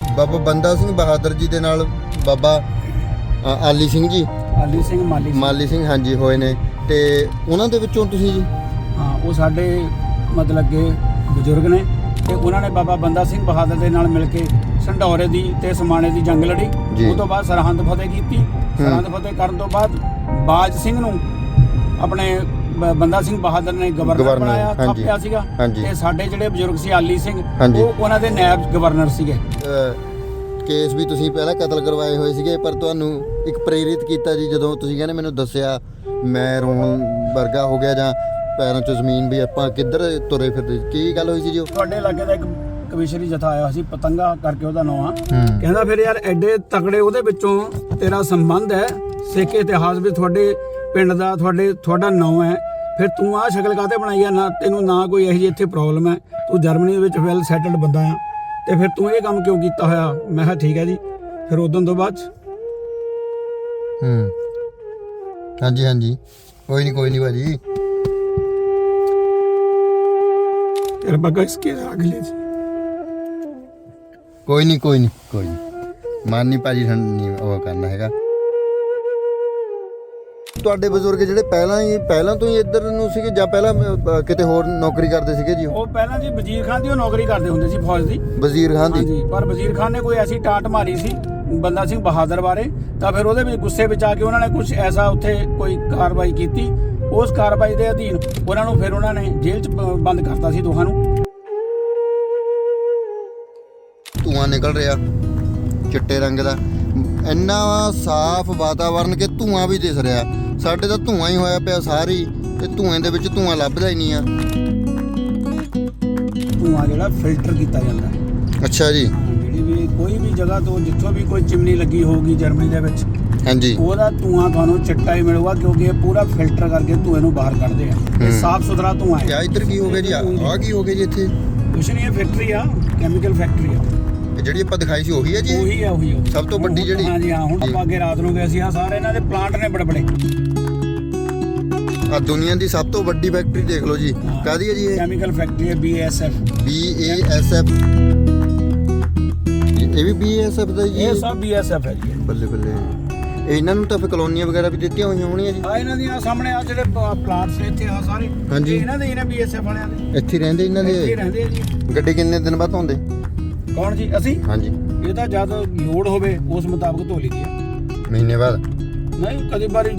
ਬਾਬਾ ਬੰਦਾ ਸਿੰਘ ਬਹਾਦਰ ਜੀ ਦੇ ਨਾਲ ਬਾਬਾ ਆਲੀ ਸਿੰਘ ਜੀ। ਆਲੀ ਸਿੰਘ ਮਾਲੀ ਸਿੰਘ। ਮਾਲੀ ਸਿੰਘ ਹਾਂਜੀ ਹੋਏ ਨੇ। ਤੇ ਉਹਨਾਂ ਦੇ ਵਿੱਚੋਂ ਤੁਸੀਂ ਜੀ? ਹਾਂ ਉਹ ਸਾਡੇ ਮਤਲਬ ਕਿ ਬਜ਼ੁਰਗ ਨੇ ਤੇ ਉਹਨਾਂ ਨੇ ਬਾਬਾ ਬੰਦਾ ਸਿੰਘ ਬਹਾਦਰ ਦੇ ਨਾਲ ਮਿਲ ਕੇ ਸੰਢੌਰੇ ਦੀ ਤੇ ਸਮਾਣੇ ਦੀ ਜੰਗ ਲੜੀ। ਜੀ। ਉਸ ਤੋਂ ਬਾਅਦ ਸਰਹੰਦ ਫਤਿਹ ਕੀਤੀ। ਸਰਹੰਦ ਫਤਿਹ ਕਰਨ ਤੋਂ ਬਾਅਦ ਬਾਜ ਸਿੰਘ ਨੂੰ ਆਪਣੇ ਬ- ਬੰਦਾ ਸਿੰਘ ਬਹਾਦਰ ਨੇ ਗਵਰਨਰ ਗਵਰਨਰ, ਬਣਾਇਆ ਹਾਂਜੀ। ਥਾਪਿਆ ਸੀਗਾ ਹਾਂਜੀ। ਤੇ ਸਾਡੇ ਜਿਹੜੇ ਬਜ਼ੁਰਗ ਸੀ ਆਲੀ ਸਿੰਘ ਹਾਂਜੀ। ਉਹ ਉਹਨਾਂ ਦੇ ਨਾਇਬ ਗਵਰਨਰ ਸੀਗੇ ਕੇਸ ਵੀ ਤੁਸੀਂ ਪਹਿਲਾਂ ਕਤਲ ਕਰਵਾਏ ਹੋਏ ਸੀਗੇ ਪਰ ਤੁਹਾਨੂੰ ਇੱਕ ਪ੍ਰੇਰਿਤ ਕੀਤਾ ਜੀ ਜਦੋਂ ਤੁਸੀਂ ਕਹਿੰਦੇ ਮੈਨੂੰ ਦੱਸਿਆ ਮੈਂ ਰੋਣ ਵਰਗਾ ਹੋ ਗਿਆ ਜਾਂ ਪੈਰਾਂ 'ਚ ਜ਼ਮੀਨ ਵੀ ਆਪਾਂ ਕਿੱਧਰ ਤੁਰੇ ਫਿਰਦੇ ਕੀ ਗੱਲ ਹੋਈ ਸੀ ਜੀ ਉਹ ਤੁਹਾਡੇ ਇਲਾਕੇ ਦਾ ਇੱਕ ਕਵਿਸ਼ਰੀ ਜਥਾ ਆਇਆ ਸੀ ਪਤੰਗਾ ਕਰਕੇ ਉਹਦਾ ਨਾਮ ਆ ਹੂੰ ਕਹਿੰਦਾ ਫਿਰ ਯਾਰ ਐਡੇ ਤਕੜੇ ਉਹਦੇ ਵਿੱਚੋਂ ਤੇਰਾ ਸੰਬੰਧ ਹੈ ਸਿੱਖ ਇਤਿਹਾਸ ਵਿੱਚ ਤੁਹਾਡੇ ਪਿੰਡ ਦਾ ਤੁਹਾਡੇ ਤੁਹਾਡਾ ਨਾਂ ਹੈ। ਫਿਰ ਤੂੰ ਆਹ ਸ਼ਕਲ ਕਾਤੇ ਬਣਾਈ ਆ? ਨਾ ਤੈਨੂੰ ਨਾ ਕੋਈ ਇਹੋ ਜਿਹੀ ਇੱਥੇ ਪ੍ਰੋਬਲਮ ਹੈ। ਤੂੰ ਜਰਮਨੀ ਦੇ ਵਿੱਚ ਵੈਲ ਸੈਟਲਡ ਬੰਦਾ ਆ। ਤੇ ਫਿਰ ਤੂੰ ਇਹ ਕੰਮ ਕਿਉਂ ਕੀਤਾ ਹੋਇਆ? ਮੈਂ ਕਿਹਾ ਠੀਕ ਹੈ ਜੀ। ਫਿਰ ਉਦੋਂ ਤੋਂ ਬਾਅਦ ਹੂੰ। ਹਾਂਜੀ ਹਾਂਜੀ। ਕੋਈ ਨਹੀਂ ਕੋਈ ਨਹੀਂ ਭਾਜੀ। ਤੇਰਾ ਬੱਗਾ ਇਸਕੇ ਅਗਲੇ ਜੀ ਕੋਈ ਨਹੀਂ ਕੋਈ ਨਹੀਂ ਕੋਈ ਨਹੀਂ ਮਨ ਨਹੀਂ ਭਾਜੀ ਸਾਨੂੰ ਨਹੀਂ ਉਹ ਕਰਨਾ ਹੈਗਾ। ਤੁਹਾਡੇ ਬਜ਼ੁਰਗ ਜਿਹੜੇ ਪਹਿਲਾਂ ਹੀ ਪਹਿਲਾਂ ਤੋਂ ਹੀ ਇੱਧਰ ਨੂੰ ਸੀਗੇ ਜਾਂ ਪਹਿਲਾਂ ਕਿਤੇ ਹੋਰ ਨੌਕਰੀ ਕਰਦੇ ਸੀਗੇ ਜੀ ਉਹ? ਉਹ ਪਹਿਲਾਂ ਜੀ ਵਜ਼ੀਰ ਖਾਨ ਦੀ ਉਹ ਨੌਕਰੀ ਕਰਦੇ ਹੁੰਦੇ ਸੀ ਫੌਜ ਦੀ। ਵਜ਼ੀਰ ਖਾਨ ਦੀ? ਹਾਂਜੀ ਪਰ ਵਜ਼ੀਰ ਖਾਨ ਨੇ ਕੋਈ ਐਸੀ ਟਾਟ ਮਾਰੀ ਸੀ ਬੰਦਾ ਸਿੰਘ ਬਹਾਦਰ ਬਾਰੇ ਤਾਂ ਫਿਰ ਉਹਦੇ ਵਿੱਚ ਗੁੱਸੇ ਵਿੱਚ ਆ ਕੇ ਉਹਨਾਂ ਨੇ ਕੁਝ ਐਸਾ ਉੱਥੇ ਕੋਈ ਕਾਰਵਾਈ ਕੀਤੀ। ਉਸ ਕਾਰਵਾਈ ਦੇ ਅਧੀਨ ਉਹਨਾਂ ਨੂੰ ਫਿਰ ਉਹਨਾਂ ਨੇ ਜੇਲ੍ਹ 'ਚ ਬ- ਬੰਦ ਕਰਤਾ ਸੀ ਦੋਹਾਂ ਨੂੰ। ਧੂਆਂ ਨਿਕਲ ਰਿਹਾ ਚਿੱਟੇ ਰੰਗ ਦਾ। ਇੰਨਾ ਸਾਫ਼ ਵਾਤਾਵਰਨ ਕਿ ਧੂਆਂ ਵੀ ਦਿਸ ਰਿਹਾ। ਸਾਡੇ ਤਾਂ ਧੂਆਂ ਹੀ ਹੋਇਆ ਪਿਆ ਸਾਰੀ ਤੇ ਧੂਆਂ ਦੇ ਵਿੱਚ ਧੂਆਂ ਲੱਭਦਾ ਹੀ ਨਹੀਂ ਆ। ਧੂਆਂ ਜਿਹੜਾ ਫਿਲਟਰ ਕੀਤਾ ਜਾਂਦਾ ਹੈ। ਅੱਛਾ ਜੀ। ਜਿਹੜੀ ਵੀ ਕੋਈ ਵੀ ਜਗ੍ਹਾ ਤੋਂ ਜਿੱਥੋਂ ਵੀ ਕੋਈ ਚਿਮਨੀ ਲੱਗੀ ਹੋਊਗੀ ਜਰਮਨੀ ਦੇ ਵਿੱਚ ਹਾਂਜੀ। ਉਹਦਾ ਧੂਆਂ ਤੁਹਾਨੂੰ ਚਿੱਟਾ ਹੀ ਮਿਲੂਗਾ ਕਿਉਂਕਿ ਇਹ ਪੂਰਾ ਫਿਲਟਰ ਕਰਕੇ ਧੂਏ ਨੂੰ ਬਾਹਰ ਕੱਢਦੇ ਆ। ਇਹ। ਸਾਫ਼ ਸੁਥਰਾ ਧੂਆਂ ਹੈ। ਕਿਆ ਇੱਧਰ ਕੀ ਹੋ ਗਿਆ ਜੀ? ਆ ਕੀ ਹੋ ਗਿਆ ਜੀ ਇੱਥੇ? ਕੁਛ ਨਹੀਂ ਇਹ ਫੈਕਟਰੀ ਆ ਕੈਮੀਕਲ ਫੈਕਟਰੀ ਆ। ਜਿਹੜੀ ਆਪਾਂ ਦਿਖਾਈ ਸੀ ਉਹੀ ਹੈ ਜੀ? ਇਹ? ਉਹੀ ਆ ਉਹੀ ਆ ਸਭ ਤੋਂ ਵੱਡੀ ਜਿਹੜੀ? ਹਾਂਜੀ ਹਾਂ ਹੁਣ ਜੀ। ਆਪਾਂ ਅੱਗੇ ਰਾਤ ਨੂੰ ਗਏ ਸੀ। ਆ ਸਾਰੇ ਇਹਨਾਂ ਦੇ ਪਲਾਂਟ ਨੇ ਬੜੇ ਬੜੇ ਆ ਦੁਨੀਆ ਦੀ ਸਭ ਤੋਂ ਵੱਡੀ ਫੈਕਟਰੀ ਦੇਖ ਲਓ ਜੀ। ਕਾਦੀ ਹੈ ਜੀ ਇਹ? ਕੈਮੀਕਲ ਫੈਕਟਰੀ ਹੈ BASF ਐਸ ਐਫ ਇਹ ਵੀ ਐਫ ਦਾ ਜੀ? ਇਹ ਸਭ BASF ਹੈ ਜੀ। ਬੱਲੇ ਬੱਲੇ। ਇਹ ਇਹਨਾਂ ਨੂੰ ਤਾਂ ਫਿਰ ਕਲੋਨੀਆਂ ਵਗੈਰਾ ਵੀ ਦਿੱਤੀਆਂ ਹੋਈਆਂ ਹੋਣੀਆਂ ਜੀ? ਆ ਇਹਨਾਂ ਦੀਆਂ ਸਾਹਮਣੇ ਆ ਜਿਹੜੇ ਪਲਾਂਟਸ ਨੇ ਇੱਥੇ ਆ ਸਾਰੇ। ਹਾਂਜੀ। ਇਹ ਇਹਨਾਂ ਦੇ ਹੀ ਨੇ BASF ਵਾਲਿਆਂ ਦੇ। ਇੱਥੇ ਹੀ ਰਹਿੰਦੇ ਇਹਨਾਂ ਇੱਥੇ ਹੀ ਦੇ ਰਹਿੰਦੇ ਆ ਜੀ। ਗੱਡੀ ਕਿੰਨੇ ਦਿਨ ਬਾਅਦ ਧੋਂਦੇ? ਕੌਣ ਜੀ? ਅਸੀਂ? ਹਾਂਜੀ। ਇਹ ਤਾਂ ਜਦ ਲੋਡ ਹੋਵੇ ਉਸ ਮੁਤਾਬਕ ਧੋ ਲਈਦੀ ਆ। ਮਹੀਨੇ ਬਾਅਦ? ਨਹੀਂ ਕਦੀ ਵਾਰੀ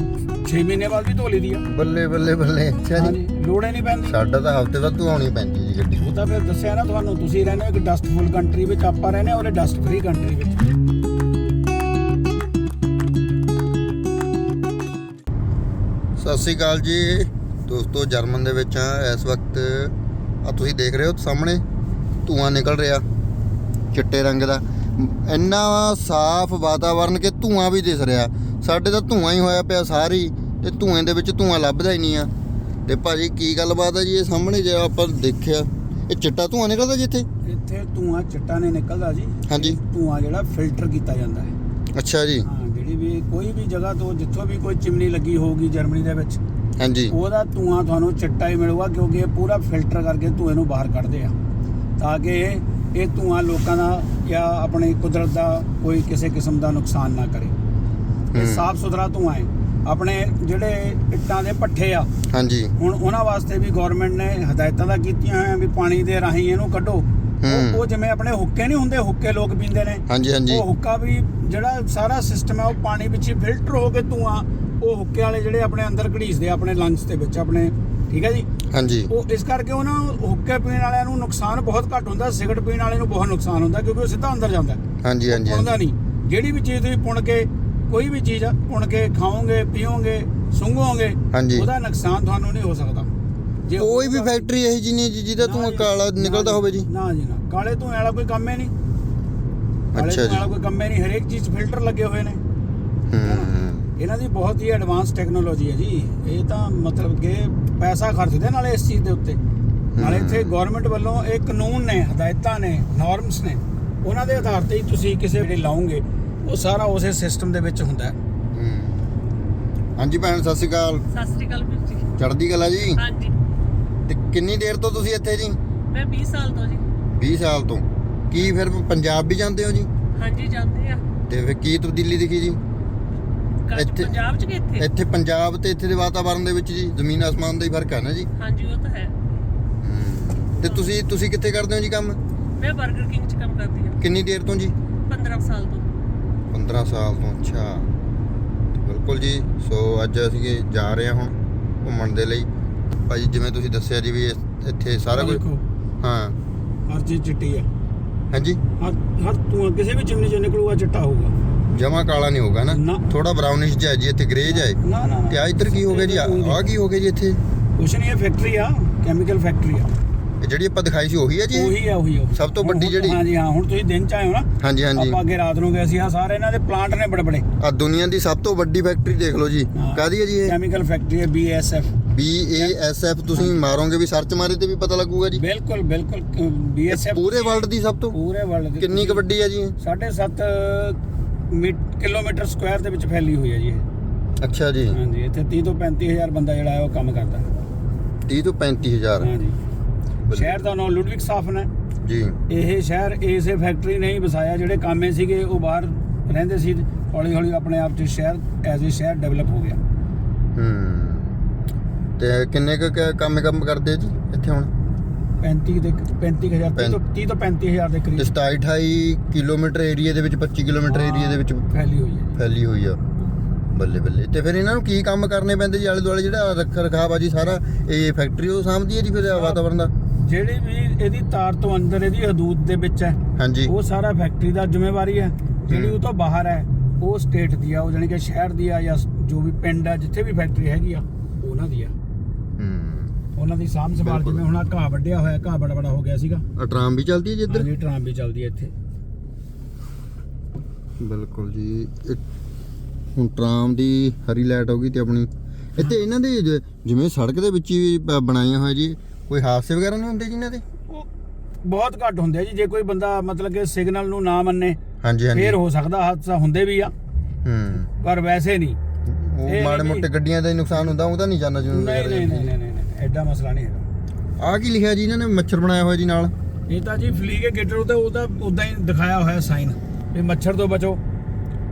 6 ਮਹੀਨੇ ਬਾਅਦ ਵੀ ਧੋ ਲਈਦੀ ਆ। ਬੱਲੇ ਬੱਲੇ ਬੱਲੇ। ਅੱਛਾ ਜੀ। ਹਾਂਜੀ ਲੋੜ ਹੀ ਨਹੀਂ ਪੈਂਦੀ। ਸਾਡਾ ਤਾਂ ਹਫ਼ਤੇ ਬਾਅਦ ਧੋਣੀ ਪੈਂਦੀ ਜੀ ਗੱਡੀ। ਉਹ ਤਾਂ ਫਿਰ ਦੱਸਿਆ ਨਾ ਤੁਹਾਨੂੰ ਤੁਸੀਂ ਰਹਿੰਦੇ ਹੋ ਇੱਕ ਡਸਟਫੁਲ ਕੰਟਰੀ ਵਿੱਚ ਆਪਾਂ ਰਹਿੰਦੇ ਹਾਂ ਉਹਦੇ ਡਸਟ ਫ੍ਰੀ ਕੰਟਰੀ ਵਿੱਚ। ਸਤਿ ਸ੍ਰੀ ਅਕਾਲ ਜੀ। ਦੋਸਤੋ ਜਰਮਨ ਦੇ ਵਿੱਚ ਆ ਇਸ ਵਕਤ ਆ ਤੁਸੀਂ ਦੇਖ ਰਹੇ ਹੋ ਸਾਹਮਣੇ ਧੂਆਂ ਨਿਕਲ ਰਿਹਾ। ਚਿੱਟੇ ਰੰਗ ਦਾ। ਇੰਨਾ ਸਾਫ਼ ਵਾਤਾਵਰਨ ਕਿ ਧੂਆਂ ਵੀ ਦਿਸ ਰਿਹਾ। ਸਾਡੇ ਤਾਂ ਧੂਆਂ ਹੀ ਹੋਇਆ ਪਿਆ ਸਾਰੀ ਤੇ ਧੂਆਂ ਦੇ ਵਿੱਚ ਧੂਆਂ ਲੱਭਦਾ ਹੀ ਨਹੀਂ ਆ। ਤੇ ਭਾਜੀ ਕੀ ਗੱਲਬਾਤ ਹੈ ਜੀ ਇਹ ਸਾਹਮਣੇ ਜੇ ਆਪਾਂ ਦੇਖਿਆ ਇਹ ਚਿੱਟਾ ਧੂਆਂ ਨਿਕਲਦਾ ਜੀ ਇੱਥੇ? ਇੱਥੇ ਧੂਆਂ ਚਿੱਟਾ ਨਹੀਂ ਨਿਕਲਦਾ ਜੀ। ਹਾਂਜੀ। ਧੂਆਂ ਜਿਹੜਾ ਫਿਲਟਰ ਕੀਤਾ ਜਾਂਦਾ ਹੈ। ਅੱਛਾ ਜੀ। ਹਾਂ ਜਿਹੜੀ ਵੀ ਕੋਈ ਵੀ ਜਗ੍ਹਾ ਤੋਂ ਜਿੱਥੋਂ ਵੀ ਕੋਈ ਚਿਮਨੀ ਲੱਗੀ ਹੋਊਗੀ ਜਰਮਨੀ ਦੇ ਵਿੱਚ ਹਾਂਜੀ। ਉਹਦਾ ਧੂਆਂ ਤੁਹਾਨੂੰ ਚਿੱਟਾ ਹੀ ਮਿਲੂਗਾ ਕਿਉਂਕਿ ਇਹ ਪੂਰਾ ਫਿਲਟਰ ਕਰਕੇ ਧੂਏ ਨੂੰ ਬਾਹਰ ਕੱਢਦੇ ਆ। ਤਾਂ ਕਿ ਇਹ ਧੂਆਂ ਲੋਕਾਂ ਦਾ ਜਾਂ ਆਪਣੀ ਕੁਦਰਤ ਦਾ ਕੋਈ ਕਿਸੇ ਕਿਸਮ ਦਾ ਨੁਕਸਾਨ ਨਾ ਕਰੇ। ਇਹ। ਸਾਫ਼ ਸੁਥਰਾ ਧੂਆਂ ਹੈ। ਆਪਣੇ ਜਿਹੜੇ ਇੱਟਾਂ ਦੇ ਪੱਠੇ ਆ ਹਾਂਜੀ। ਹੁਣ ਉਹਨਾਂ ਵਾਸਤੇ ਵੀ ਗਵਰਨਮੈਂਟ ਨੇ ਹਦਾਇਤਾਂ ਦਾ ਕੀਤੀਆਂ ਹੋਈਆਂ ਵੀ ਪਾਣੀ ਦੇ ਰਾਹੀਂ ਇਹਨੂੰ ਕੱਢੋ। ਉਹ ਜਿਵੇਂ ਆਪਣੇ ਹੁੱਕੇ ਨਹੀਂ ਹੁੰਦੇ ਹੁੱਕੇ ਲੋਕ ਪੀਂਦੇ ਨੇ। ਹਾਂਜੀ ਹਾਂਜੀ। ਉਹ ਹੁੱਕਾ ਵੀ ਜਿਹੜਾ ਸਾਰਾ ਸਿਸਟਮ ਹੈ ਉਹ ਪਾਣੀ ਵਿੱਚ ਹੀ ਫਿਲਟਰ ਹੋ ਕੇ ਧੂਆਂ ਉਹ ਹੁੱਕੇ ਵਾਲੇ ਜਿਹੜੇ ਆਪਣੇ ਅੰਦਰ ਘੜੀਸਦੇ ਆਪਣੇ ਲੰਗਸ ਦੇ ਵਿੱਚ ਆਪਣੇ ਠੀਕ ਹੈ ਜੀ? ਹਾਂਜੀ। ਉਹ ਇਸ ਕਰਕੇ ਉਹਨਾਂ ਹੁੱਕੇ ਪੀਣ ਵਾਲਿਆਂ ਨੂੰ ਨੁਕਸਾਨ ਬਹੁਤ ਘੱਟ ਹੁੰਦਾ ਸਿਗਰਟ ਪੀਣ ਵਾਲੇ ਨੂੰ ਬਹੁਤ ਨੁਕਸਾਨ ਹੁੰਦਾ ਕਿਉਂਕਿ ਉਹ ਸਿੱਧਾ ਅੰਦਰ ਜਾਂਦਾ। ਹਾਂਜੀ ਹਾਂਜੀ ਹਾਂਜੀ। ਨਹੀਂ। ਜਿਹੜੀ ਵੀ ਚੀਜ਼ ਤੁਸੀਂ ਪੁਣ ਕੇ ਕੋਈ ਵੀ ਚੀਜ਼ ਪੁਣ ਕੇ ਖਾਓਗੇ ਪੀਓਗੇ ਸੁੰਘੋਗੇ। ਉਹਦਾ ਨੁਕਸਾਨ ਤੁਹਾਨੂੰ ਨਹੀਂ ਹੋ ਸਕਦਾ। ਜੇ ਕੋਈ ਵੀ ਫੈਕਟਰੀ ਇਹੀ ਜੀ ਨਹੀਂ ਜਿਹਦਾ ਧੂਆਂ ਜੀ, ਕਾਲਾ ਨਿਕਲਦਾ ਹੋਵੇ ਜੀ। ਨਾ ਜੀ ਨਾ। ਕਾਲੇ ਧੂਏ ਵਾਲਾ ਕੋਈ ਕੰਮ ਹੀ ਨਹੀਂ। ਕਾਲੇ ਅੱਛਾ ਧੂਏ ਜੀ। ਵਾਲਾ ਕੋਈ ਕੰਮ ਹੀ ਨਹੀਂ। ਹਰੇਕ ਚੀਜ਼ ਫਿਲਟਰ ਲੱਗੇ ਹੋਏ ਨੇ। ਹੂੰ। ਇਹਨਾਂ ਦੀ ਬਹੁਤ ਹੀ ਐਡਵਾਂਸ ਟੈਕਨੋਲੋਜੀ ਹੈ ਜੀ। ਇਹ ਤਾਂ ਮਤਲਬ ਕਿ ਪੈਸਾ ਖਰਚਦੇ ਨਾਲੇ ਇਸ ਚੀਜ਼ ਦੇ ਉੱਤੇ। ਨਾਲੇ ਇੱਥੇ ਗਵਰਨਮੈਂਟ ਵੱਲੋਂ ਇਹ ਕਾਨੂੰਨ ਨੇ ਹਦਾਇਤਾਂ ਨੇ ਨਾਰਮਸ ਨੇ ਉਹਨਾਂ ਦੇ ਆਧਾਰ ਤੇ ਹੀ ਤੁਸੀਂ ਕਿਸੇ ਵੀ ਲਾਉਂਗੇ ਉਹ ਸਾਰਾ ਉਸੇ ਸਿਸਟਮ ਦੇ ਵਿੱਚ ਹੁੰਦਾ ਹੈ। ਹੂੰ। ਹਾਂਜੀ ਭੈਣ ਸਤਿ ਸ਼੍ਰੀ ਅਕਾਲ। ਸਤਿ ਸ੍ਰੀ ਅਕਾਲ ਵੀਰ ਜੀ। ਚੜ੍ਹਦੀ ਕਲਾ ਜੀ? ਹਾਂਜੀ। ਤੇ ਕਿੰਨੀ ਦੇਰ ਤੋਂ ਤੁਸੀਂ ਇੱਥੇ ਜੀ? ਮੈਂ 20 ਸਾਲ ਤੋਂ ਜੀ। 20 ਸਾਲ ਤੋਂ। ਕੀ ਫਿਰ ਪੰਜਾਬ ਵੀ ਜਾਂਦੇ ਹੋ ਜੀ? ਹਾਂਜੀ ਜਾਂਦੇ ਆ। ਤੇ ਫਿਰ ਕੀ ਤਬਦੀਲੀ ਦਿਖੀ ਜੀ? ਇੱਥੇ- ਪੰਜਾਬ ਚ ਕਿ ਇੱਥੇ? ਇੱਥੇ ਪੰਜਾਬ ਤੇ ਇੱਥੇ ਦੇ ਵਾਤਾਵਰਣ ਦੇ ਵਿੱਚ ਜੀ ਜ਼ਮੀਨ ਆਸਮਾਨ ਦਾ ਹੀ ਫ਼ਰਕ ਹੈ ਨਾ ਜੀ। ਹਾਂਜੀ ਉਹ ਤਾਂ ਹੈ। ਤੇ ਤੁਸੀਂ ਤੁਸੀਂ ਕਿੱਥੇ ਕਰਦੇ ਹੋ ਜੀ ਕੰਮ? ਮੈਂ 버ਗਰ ਕਿੰਗ ਚ ਕੰਮ ਕਰਦੀ ਆ ਕਿੰਨੀ ਦੇਰ ਤੋਂ ਜੀ? 15 ਸਾਲ ਤੋਂ। 15 ਸਾਲ ਤੋਂ ਅੱਛਾ। ਬਿਲਕੁਲ ਜੀ ਸੋ ਅੱਜ ਅਸੀਂ ਜਾ ਰਹੇ ਹਾਂ ਹੁਣ ਘੁੰਮਣ ਦੇ ਲਈ। ਭਾਜੀ ਜਿਵੇਂ ਤੁਸੀਂ ਦੱਸਿਆ ਜੀ ਵੀ ਇੱਥੇ ਸਾਰਾ ਕੁਝ ਦੇਖੋ ਹਾਂ। ਹਰ ਚੀਜ਼ ਚਿੱਟੀ ਆ। ਹਾਂਜੀ? ਹਰ ਹਰ ਤੂੰ ਕਿਸੇ ਵੀ ਚਿਮਨੀ ਚੋਂ ਨਿਕਲੂਗਾ ਚਿੱਟਾ ਹੋਊਗਾ। ਜਮਾ ਕਾਲਾ ਨਹੀਂ ਹੋਗਾ ਨਾ। ਨਾ। ਥੋੜਾ ਬਰਾਊਨਿਸ਼ ਜਿਹਾ ਜੀ ਇੱਥੇ ਗ੍ਰੇ ਜਿਹਾ ਹੈ। ਨਾ ਨਾ ਤੇ ਆ ਇੱਧਰ ਕੀ ਹੋ ਗਿਆ ਜੀ? ਆ ਕੀ ਹੋ ਗਿਆ ਜੀ ਇੱਥੇ? ਕੁਛ ਨਹੀਂ ਇਹ ਫੈਕਟਰੀ ਆ ਕੈਮੀਕਲ ਫੈਕਟਰੀ ਆ। ਇਹ ਜਿਹੜੀ ਆਪਾਂ ਦਿਖਾਈ ਸੀ ਉਹੀ ਹੈ ਜੀ? ਉਹੀ ਆ ਉਹੀ ਆ ਉਹੀ। ਸਭ ਤੋਂ ਹੁਣ- ਵੱਡੀ ਹੁਣ- ਜਿਹੜੀ- ਹਾਂਜੀ ਹਾਂ ਹੁਣ ਤੁਸੀਂ ਦਿਨ ਚ ਆਏ ਹੋ ਨਾ। ਹਾਂਜੀ ਹਾਂਜੀ। ਆਪਾਂ ਅੱਗੇ ਰਾਤ ਨੂੰ ਗਏ ਸੀ ਆ ਸਾਰੇ ਇਹਨਾਂ ਦੇ ਪਲਾਂਟ ਨੇ ਬੜੇ ਬੜੇ ਆ ਦੁਨੀਆ ਦੀ ਸਭ ਤੋਂ ਵੱਡੀ ਫੈਕਟਰੀ ਦੇਖ ਲਓ ਜੀ। ਹਾਂ। ਕਾਦੀ ਹੈ ਜੀ ਇਹ? ਕੈਮੀਕਲ ਫੈਕਟਰੀ ਹੈ BASF ਐਫ ਤੁਸੀਂ ਮਾਰੋਗੇ ਵੀ ਸਰਚ ਮਾਰੇ ਤੇ ਵੀ ਪਤਾ ਲੱਗੂਗਾ ਜੀ। ਬਿਲਕੁਲ ਬਿਲਕੁਲ BASF ਪੂਰੇ ਵਰਲਡ ਦੀ ਸਭ ਤੋਂ ਪੂਰੇ ਵਰਲਡ ਕਿੰਨੀ ਕੁ ਵੱਡੀ ਹੈ ਜੀ ਇਹ? 7.5 ਕਿਲੋਮੀਟਰ ਸਕੁਆਇਰ ਦੇ ਵਿੱਚ ਫੈਲੀ ਹੋਈ ਹੈ ਜੀ ਇਹ। ਅੱਛਾ ਜੀ। ਹਾਂਜੀ ਇੱਥੇ 30 ਤੋਂ 35000 ਬੰਦਾ ਜਿਹੜਾ ਹੈ ਉਹ ਕੰਮ ਕਰਦਾ। 30 ਤੋਂ 35000 ਹਾਂਜੀ। ਸ਼ਹਿਰ ਦਾ ਨਾਮ ਲੁਡਵਿਕ ਸਾਫਨ ਹੈ ਜੀ। ਇਹ ਸ਼ਹਿਰ ਇਸੇ ਫੈਕਟਰੀ ਨੇ ਹੀ ਵਸਾਇਆ ਜਿਹੜੇ ਕਾਮੇ ਸੀਗੇ ਉਹ ਬਾਹਰ ਰਹਿੰਦੇ ਸੀ। ਹੌਲੀ ਹੌਲੀ ਆਪਣੇ ਆਪ ਚ ਸ਼ਹਿਰ ਐਜ਼ ਅ ਸ਼ਹਿਰ ਡਿਵੈਲਪ ਹੋ ਗਿਆ। ਹੂੰ। ਤੇ ਕਿੰਨੇ ਕੁ ਕ- ਕੰਮ ਕੰਮ ਕਰਦੇ ਜੀ ਇੱਥੇ ਹੁਣ? 35 ਦੇ 35000 30 ਤੋਂ 30 ਤੋਂ 35000 ਦੇ ਤੇ ਕਰੀਬ 27 28 ਕਿਲੋਮੀਟਰ ਏਰੀਆ ਦੇ ਵਿੱਚ 25 ਕਿਲੋਮੀਟਰ ਏਰੀਆ ਦੇ ਵਿੱਚ ਫੈਲੀ ਹੋਈ ਹੈ। ਫੈਲੀ ਹੋਈ ਆ। ਬੱਲੇ ਬੱਲੇ। ਤੇ ਫਿਰ ਇਹਨਾਂ ਨੂੰ ਕੀ ਕੰਮ ਕਰਨੇ ਪੈਂਦੇ ਜੀ? ਆਲੇ ਦੁਆਲੇ ਜਿਹੜਾ ਰੱਖ ਰਖਾਵ ਜੀ ਸਾਰਾ ਇਹ ਫੈਕਟਰੀ ਉਹ ਸਾਂਭਦੀ ਹੈ ਜੀ ਫਿਰ ਵਾਤਾਵਰਨ ਦਾ? ਜਿਹੜੀ ਵੀ ਇਹਦੀ ਤਾਰ ਤੋਂ ਅੰਦਰ ਇਹਦੀ ਹਦੂਦ ਦੇ ਵਿੱਚ ਹੈ ਹਾਂਜੀ। ਉਹ ਸਾਰਾ ਫੈਕਟਰੀ ਦਾ ਜ਼ਿੰਮੇਵਾਰੀ ਹੈ। ਜਿਹੜੀ ਉਹ ਤੋਂ ਬਾਹਰ ਹੈ ਉਹ ਸਟੇਟ ਦੀ ਆ ਉਹ ਜਾਣੀ ਕਿ ਸ਼ਹਿਰ ਦੀ ਆ ਜਾਂ ਜੋ ਵੀ ਪਿੰਡ ਆ ਜਿੱਥੇ ਵੀ ਫੈਕਟਰੀ ਹੈਗੀ ਆ ਉਹਨਾਂ ਦੀ ਆ। ਉਹਨਾਂ ਦੀ ਸਾਂਭ ਸੰਭਾਲ ਬਿਲਕੁਲ। ਜਿਵੇਂ ਹੁਣ ਆਹ ਘਾਹ ਵੱਢਿਆ ਹੋਇਆ ਘਾਹ ਬੜਾ ਬੜਾ ਹੋ ਗਿਆ ਸੀਗਾ। ਆ ਟਰਾਮ ਵੀ ਚੱਲਦੀ ਹੈ ਜੀ ਇੱਧਰ? ਹਾਂਜੀ ਟਰਾਮ ਵੀ ਚੱਲਦੀ ਹੈ ਇੱਥੇ। ਬਿਲਕੁਲ ਜੀ। ਇਹ ਹੁਣ ਟਰਾਮ ਦੀ ਹਰੀ ਲਾਈਟ ਹੋ ਗਈ ਤੇ ਆਪਣੀ। ਇੱਥੇ ਇਹਨਾਂ ਦੇ ਜ- ਜਿਵੇਂ ਸੜਕ ਦੇ ਵਿੱਚ ਹੀ ਬ- ਬਣਾਈਆਂ ਹੋਇਆ ਜੀ ਕੋਈ ਹਾਦਸੇ ਵਗੈਰਾ ਨਹੀਂ ਹੁੰਦੇ ਜੀ ਇਹਨਾਂ ਦੇ? ਉਹ ਬਹੁਤ ਘੱਟ ਹੁੰਦੇ ਆ ਜੀ ਜੇ ਕੋਈ ਬੰਦਾ ਮਤਲਬ ਕਿ ਸਿਗਨਲ ਨੂੰ ਨਾ ਮੰਨੇ ਹਾਂਜੀ ਹਾਂਜੀ। ਫੇਰ ਹੋ ਸਕਦਾ ਹਾਦਸਾ ਹੁੰਦੇ ਵੀ ਆ। ਹੂੰ। ਪਰ ਵੈਸੇ ਨਹੀਂ। ਉਹ ਮਾੜੇ ਨਹੀਂ- ਮੋਟੇ ਗੱਡੀਆਂ ਦਾ ਹੀ ਨੁਕਸਾਨ ਹੁੰਦਾ ਨਹੀਂ ਜਾਨਣਾ ਜੂਨ ਨਹੀਂ ਨਹੀਂ ਨਹੀਂ ਨਹੀਂ ਨਹੀਂ ਨਹੀਂ, ਐਡਾ ਮਸਲਾ ਨਹੀਂ ਹੈਗਾ। ਆ ਕੀ ਲਿਖਿਆ ਜੀ ਇਹਨਾਂ ਨੇ? ਮੱਛਰ ਬਣਾਇਆ ਹੋਇਆ ਜੀ ਨਾਲ। ਇਹ ਤਾਂ ਜੀ ਫਲੀਗੇ ਗੇਟਰ ਉਤੇ ਉਹਦਾ ਉਦਾਂ ਹੀ ਦਿਖਾਇਆ ਹੋਇਆ ਸਾਈਨ ਵੀ ਮੱਛਰ ਤੋਂ ਬਚੋ।